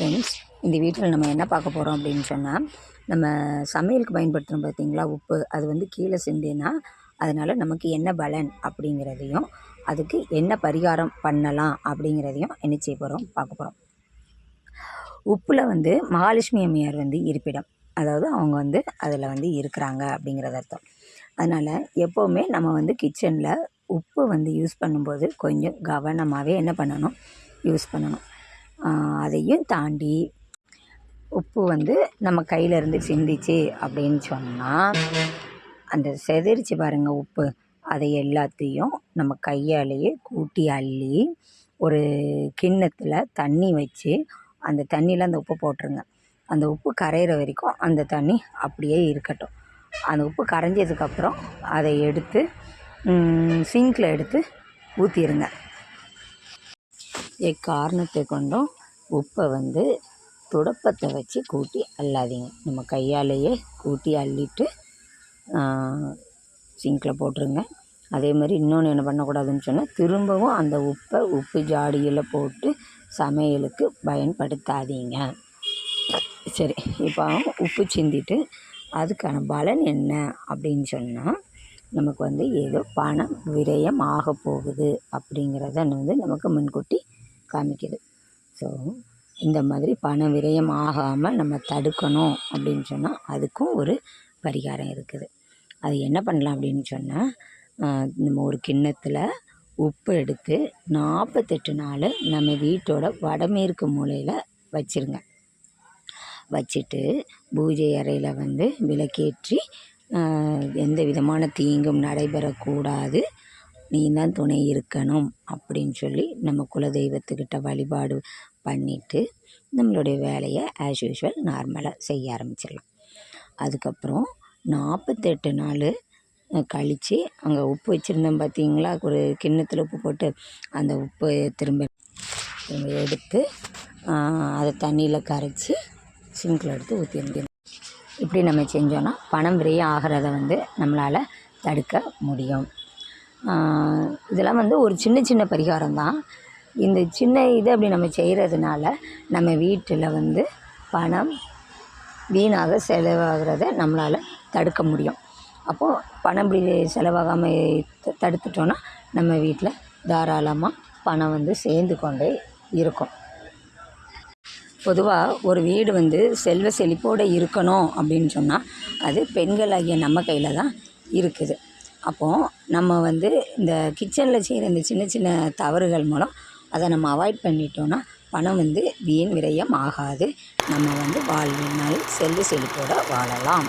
Friends இந்த வீட்டில் நம்ம என்ன பார்க்க போகிறோம் அப்படின்னு சொன்னால் நம்ம சமையலுக்கு பயன்படுத்துகிறோம் பார்த்தீங்களா? உப்பு அது வந்து கீழே சிந்தினா அதனால் நமக்கு என்ன பலன் அப்படிங்கிறதையும் அதுக்கு என்ன பரிகாரம் பண்ணலாம் அப்படிங்கிறதையும் என்ன செய்ய போகிறோம் பார்க்க போகிறோம் உப்பில் வந்து மகாலட்சுமி அம்மையார் வந்து இருப்பிடம். அதாவது அவங்க வந்து அதில் வந்து இருக்கிறாங்க அப்படிங்கிறது அர்த்தம். அதனால் எப்போவுமே நம்ம வந்து கிச்சனில் உப்பு வந்து யூஸ் பண்ணும்போது கொஞ்சம் கவனமாகவே என்ன பண்ணணும்? யூஸ் பண்ணணும். அதையும் தாண்டி உப்பு வந்து நம்ம கையில இருந்து சிந்திச்சு அப்படின்னு சொன்னால் அந்த செதறிச்சு பாருங்கள் உப்பு. அதை எல்லாத்தையும் நம்ம கையாலேயே கூட்டி அள்ளி ஒரு கிண்ணத்தில் தண்ணி வச்சு அந்த தண்ணியில் அந்த உப்பு போட்டுருங்க. அந்த உப்பு கரையிற வரைக்கும் அந்த தண்ணி அப்படியே இருக்கட்டும். அந்த உப்பு கரைஞ்சதுக்கப்புறம் அதை எடுத்து சிங்கில் எடுத்து ஊற்றிடுங்க எக்காரணத்தை கொண்டும் உப்பை வந்து துடப்பத்தை வச்சு கூட்டி அள்ளாதீங்க. நம்ம கையாலேயே கூட்டி அள்ளிட்டு சிங்கில் போட்டுருங்க. அதே மாதிரி இன்னொன்று என்ன பண்ணக்கூடாதுன்னு சொன்னால் திரும்பவும் அந்த உப்பை உப்பு ஜாடியில் போட்டு சமையலுக்கு பயன்படுத்தாதீங்க. சரி இப்போ உப்பு சிந்திட்டு அதுக்கான பலன் என்ன அப்படின்னு சொன்னால் நமக்கு வந்து ஏதோ பணம் விரயம் ஆக போகுது அப்படிங்கிறத வந்து நமக்கு முன்கூட்டி காமிக்குது. ஸோ இந்த மாதிரி பண விரயம் ஆகாமல் நம்ம தடுக்கணும் அப்படின்னு சொன்னால் அதுக்கும் ஒரு பரிகாரம் இருக்குது. அது என்ன பண்ணலாம் அப்படின்னு சொன்னால் நம்ம ஒரு கிண்ணத்தில் உப்பு எடுத்து நாற்பத்தெட்டு நாள் நம்ம வீட்டோட வடமேற்கு மூலையில் வச்சுருங்க. வச்சுட்டு பூஜை அறையில் வந்து விளக்கேற்றி எந்த விதமான தீங்கும் நடைபெறக்கூடாது. நீ தான் துணை இருக்கணும் அப்படின்னு சொல்லி நம்ம குலதெய்வத்துக்கிட்ட வழிபாடு பண்ணிவிட்டு நம்மளுடைய வேலையை ஆஸ் யூஷுவல் நார்மலாக செய்ய ஆரம்பிச்சிடலாம். அதுக்கப்புறம் நாற்பத்தெட்டு நாள் கழித்து அங்கே உப்பு வச்சுருந்தோம் பார்த்தீங்களா ஒரு கிண்ணத்தில் உப்பு போட்டு அந்த உப்பு திரும்ப திரும்ப எடுத்து அதை தண்ணியில் கரைச்சி சிங்கில் எடுத்து ஊற்றி இப்படி நம்ம செஞ்சோன்னா பணம் விரைய ஆகிறத வந்து நம்மளால் தடுக்க முடியும். இதெல்லாம் வந்து ஒரு சின்ன சின்ன பரிகாரம் தான் இந்த சின்ன இது அப்படி நம்ம செய்கிறதுனால நம்ம வீட்டில் வந்து பணம் வீணாக செலவாகிறத நம்மளால் தடுக்க முடியும். அப்போது பணம் இப்படி செலவாகாமல் தடுத்துட்டோன்னா நம்ம வீட்டில் தாராளமாக பணம் வந்து சேர்ந்து கொண்டே இருக்கும். பொதுவாக ஒரு வீடு வந்து செல்வ செழிப்போடு இருக்கணும் அப்படின்னு சொன்னால் அது பெண்களாகிய நம்ம கையில் தான் இருக்குது. அப்போது நம்ம வந்து இந்த கிச்சனில் செய்கிற இந்த சின்ன சின்ன தவறுகள் மூலம் அதை நம்ம அவாய்ட் பண்ணிட்டோன்னா பணம் வந்து வீண் விரயம் ஆகாது. நம்ம வந்து வாழ்வினால் செல்வ செழிப்போடு வாழலாம்.